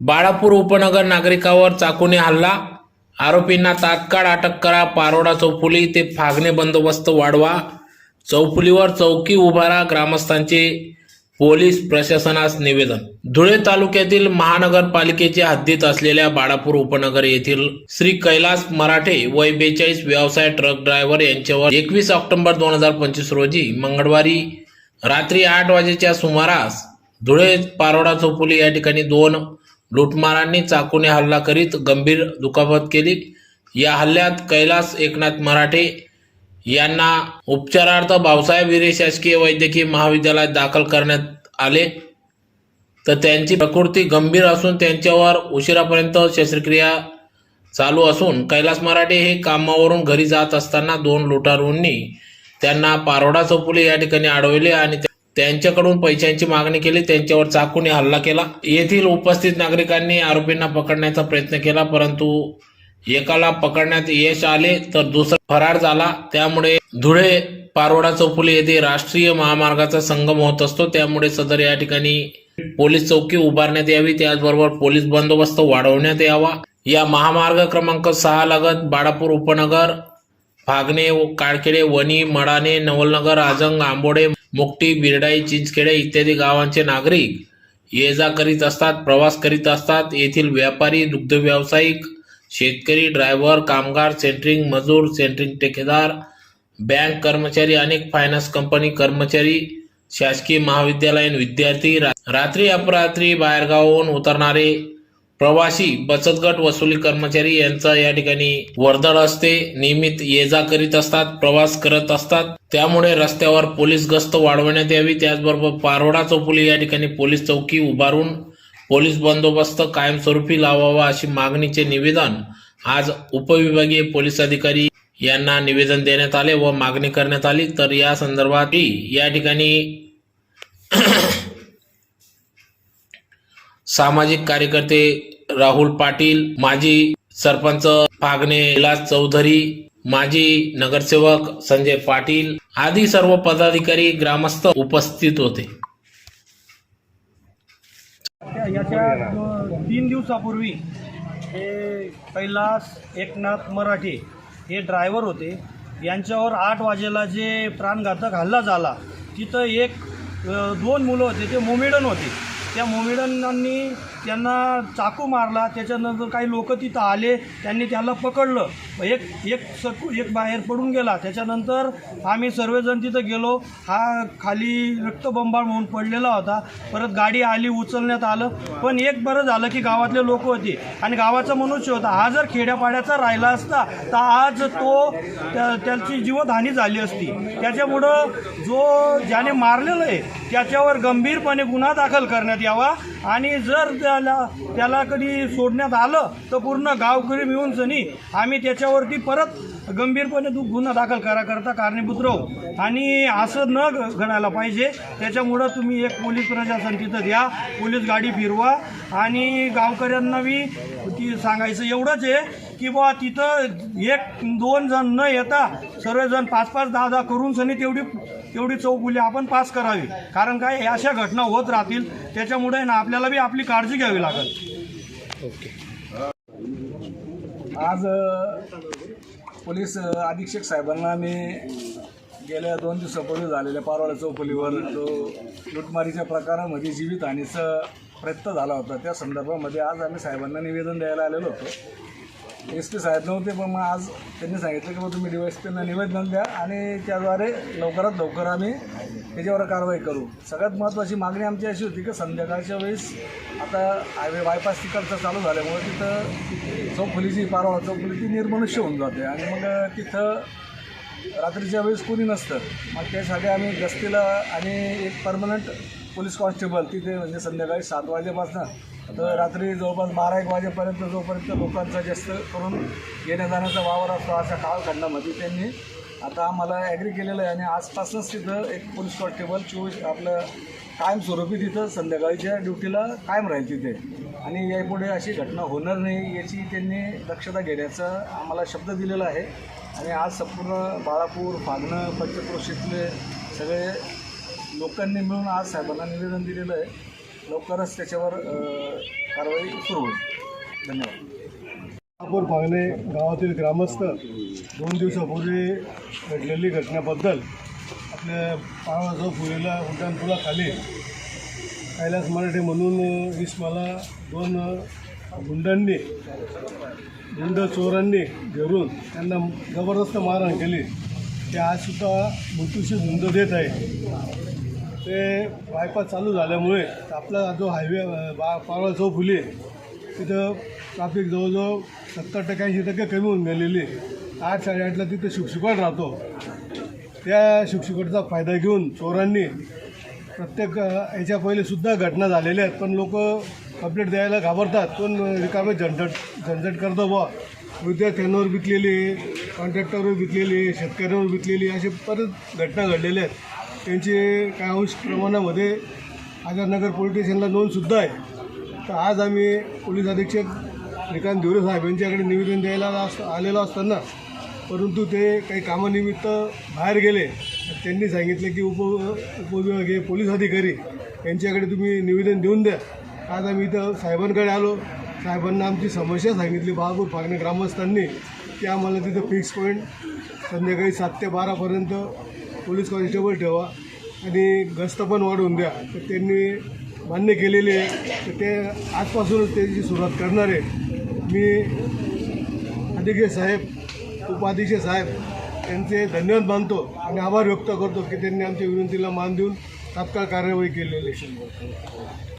बाळापूर उपनगर नागरिकावर चाकूने हल्ला. आरोपींना तात्काळ अटक करा. पारोडा चौफुली ते फागणे बंदोबस्त वाढवा. चौफुलीवर चौकी उभारा ग्रामस्थांचे पोलीस प्रशासनास निवेदन. धुळे तालुक्यातील महानगरपालिकेच्या हद्दीत असलेल्या बाळापूर उपनगर येथील श्री कैलास मराठे वय बेचाळीस व्यवसाय ट्रक ड्रायव्हर यांच्यावर एकवीस ऑक्टोबर दोन हजार पंचवीस रोजी मंगळवारी रात्री आठ वाजेच्या सुमारास धुळे पारोडा चौफुली या ठिकाणी दोन लुटमारांनी चाकूने हल्ला करीत गंभीर दुखापत केली. या हल्ल्यात कैलास एकनाथ मराठे यांना उपचारार्थ भाऊसाहेब हिरे शासकीय वैद्यकीय महाविद्यालयात दाखल करण्यात आले. तर त्यांची प्रकृती गंभीर असून त्यांच्यावर उशिरापर्यंत शस्त्रक्रिया चालू असून कैलास मराठे हे कामावरून घरी जात असताना दोन लुटारूंनी त्यांना पारोडा चौफुली या ठिकाणी अडवले आणि त्यांच्याकडून पैशांची मागणी केली त्यांच्यावर चाकूने हल्ला केला. येथील उपस्थित नागरिकांनी आरोपींना पकडण्याचा प्रयत्न केला परंतु एकाला पकडण्यात यश आले तर दुसरा फरार झाला. त्यामुळे धुळे पारोडा चौफुली येथे राष्ट्रीय महामार्गाचा संगम होत असतो. त्यामुळे सदर या ठिकाणी पोलीस चौकी उभारण्यात यावी. त्याचबरोबर पोलीस बंदोबस्त वाढवण्यात यावा. या महामार्ग क्रमांक सहा लगत बाळापूर उपनगर फागणे काळखेडे वणी मडाणे नवलनगर आजंग आंबोडे मुकटी बिरडाई चिंचखेडे इत्यादी गावांचे नागरिक ये जा करीत असतात प्रवास करीत असतात. येथील व्यापारी दुग्ध व्यावसायिक शेतकरी ड्रायव्हर कामगार सेंटरिंग मजूर सेंटरिंग ठेकेदार बँक कर्मचारी अनेक फायनान्स कंपनी कर्मचारी शासकीय महाविद्यालयीन विद्यार्थी रा- रात्री अपरात्री बाहेरगावाहून उतरणारे प्रवासी बचत गट वसुली कर्मचारी यांचा या ठिकाणी वर्दळ असते. नियमित ये जा करीत असतात प्रवास करत असतात. त्यामुळे रस्त्यावर पोलीस गस्त वाढवण्यात यावी. त्याचबरोबर पारोडा चौफुली या ठिकाणी पोलीस चौकी उभारून पोलीस बंदोबस्त कायमस्वरूपी लावावा अशी मागणीचे निवेदन आज उपविभागीय पोलीस अधिकारी यांना निवेदन देण्यात आले व मागणी करण्यात आली. तर या संदर्भात या ठिकाणी सामाजिक कार्यकर्ते राहुल पाटील माजी सरपंच फागणे विलास चौधरी माजी नगरसेवक संजय पाटील आदी सर्व पदाधिकारी ग्रामस्थ उपस्थित होते. याच्या तीन दिवसापूर्वी हे कैलास एकनाथ मराठे हे ड्रायव्हर होते. यांच्यावर आठ वाजेला जे प्राणघातक हल्ला झाला तिथं एक दोन मुलं होते ते मोमेडन होते. त्या मोमेडनांनी त्यांना चाकू मारला. त्याच्यानंतर काही लोक तिथं आले. त्यांनी त्याला पकडलं. एक एक सकू एक बाहेर पडून गेला. त्याच्यानंतर आम्ही सर्वजण तिथं गेलो. हा खाली रक्तबंबाळ म्हणून पडलेला होता. परत गाडी आली उचलण्यात आलं. पण एक बरं झालं की गावातले लोक होते. आणि गावाचा मनुष्य होता. हा जर खेड्यापाड्याचा राहिला असता तर आज तो त्या- त्याची जीवधानी झाली असती. त्याच्यामुळं जो ज्याने मारलेलं आहे त्याच्यावर गंभीरपणे गुन्हा दाखल करण्यात यावा. आणि जर त्याला त्याला कधी सोडण्यात आलं तर पूर्ण गावकरी मिळून सनी आम्ही त्याच्यावरती परत गंभीरपणे दु गुन्हा दाखल करा करता कारणीभूत राहू. आणि असं न घ- घडायला पाहिजे. त्याच्यामुळं तुम्ही एक पोलीस प्रशासन तिथं द्या पोलीस गाडी फिरवा. आणि गावकऱ्यांना बी ती सांगायचं एवढंच आहे की बुवा तिथं एक दोन जण न येता सर्वजण पाच पाच दहा दहा करून सनी तेवढी तेवढी चौकुली आपण पास करावी? कारण काय अशा घटना होत राहतील त्याच्यामुळे ना आपल्याला बी आपली काळजी घ्यावी लागेल. आज पोलीस अधीक्षक साहेबांना मी गेल्या दोन दिवसापूर्वी झालेल्या पारवाडा चौफुलीवर जो लुटमारीच्या प्रकारामध्ये जीवितहानीचं प्रयत्न झाला होता त्या संदर्भामध्ये आज आम्ही साहेबांना निवेदन द्यायला आलेलो होतो. एस पी साहेब नव्हते पण मग आज त्यांनी सांगितलं की मग तुम्ही डी एस पींना निवेदन द्या आणि त्याद्वारे लवकरात लवकर आम्ही त्याच्यावर कारवाई करू. सगळ्यात महत्त्वाची मागणी आमची अशी होती की संध्याकाळच्या वेळेस आता हायवे बायपास तिकडचं चालू झाल्यामुळे तिथं चौफुलीची पारवा चौफुली ती निर्मनुष्य होऊन जाते. आणि मग तिथं रात्रीच्या वेळेस कोणी नसतं. मग त्यासाठी आम्ही गस्तीला आणि एक परमनंट पोलीस कॉन्स्टेबल तिथे म्हणजे संध्याकाळी सात वाजेपासून तर रात्री जवळपास बारा एक वाजेपर्यंत जोपर्यंत लोकांचा जास्त करून येण्या जाण्याचा वावर असतो अशा काळखंडामध्ये त्यांनी आता आम्हाला ॲग्री केलेलं आहे. आणि आजपासूनच तिथं एक पोलीस कॉन्स्टेबल चोवीस आपलं कायमस्वरूपी तिथं संध्याकाळीच्या ड्युटीला कायम राहील तिथे. आणि यापुढे अशी घटना होणार नाही याची त्यांनी दक्षता घेण्याचा आम्हाला शब्द दिलेला आहे. आणि आज संपूर्ण बाळापूर फागणं पंचक्रोशीतले सगळे लोकांनी मिळून आज साहेबांना निवेदन दिलेलं आहे. लवकरच त्याच्यावर कारवाई सुरू होईल. धन्यवाद. अपूर पांगणे गावातील ग्रामस्थ दोन दिवसापूर्वी घडलेली घटनेबद्दल आपल्या पावसाचं फुलेला उड्डाणपुलाखाली कैलास मराठे म्हणून इस्माला दोन गुंडांनी गुंड चोरांनी घेरून त्यांना जबरदस्त मारहाण केली. ते आजसुद्धा मृत्यूशी झुंज देत आहे. ते बायपास चालू झाल्यामुळे आपला जो हायवे बा पारवा चौफुली फुले तिथं ट्राफिक जवळजवळ सत्तर टक्के ऐंशी टक्के कमी होऊन गेलेली आठ साडेआठला तिथं शुकशुकाट राहतो. त्या शुकशुकाटचा फायदा घेऊन चोरांनी प्रत्येक याच्या पहिले सुद्धा घटना झालेल्या आहेत पण लोक अपडेट द्यायला घाबरतात पण रिकामे झंझट झंझट करतो बुवा. विद्यार्थ्यांवर बितलेली कॉन्ट्रॅक्टरवर बितलेली शेतकऱ्यांवर बितलेली असे परत घटना घडलेल्या आहेत. त्यांचे काही अंश प्रमाणामध्ये आझादनगर पोलीस स्टेशनला नोंदसुद्धा आहे. तर आज आम्ही पोलीस अधीक्षक श्रीकांत धिवरे साहेब यांच्याकडे निवेदन द्यायला अस आलेलो असताना परंतु ते काही कामानिमित्त बाहेर गेले. त्यांनी सांगितले की उप उपविभागीय पोलीस अधिकारी यांच्याकडे तुम्ही निवेदन देऊन द्या. आज आम्ही इथं साहेबांकडे आलो. साहेबांना आमची समस्या सांगितली. बहापूर फागणे ग्रामस्थांनी की आम्हाला तिथं फिक्स पॉईंट संध्याकाळी सात ते बारापर्यंत पोलीस कॉन्स्टेबल ठेवा आणि गस्त पण वाढवून द्या. तर त्यांनी मान्य केलेली आहे. तर ते आजपासूनच त्याची सुरुवात करणार आहे. मी अधीक्षक साहेब उपाधीक्षक साहेब त्यांचे धन्यवाद मानतो आणि आभार व्यक्त करतो की त्यांनी आमच्या विनंतीला मान देऊन तात्काळ कार्यवाही केलेली आहे.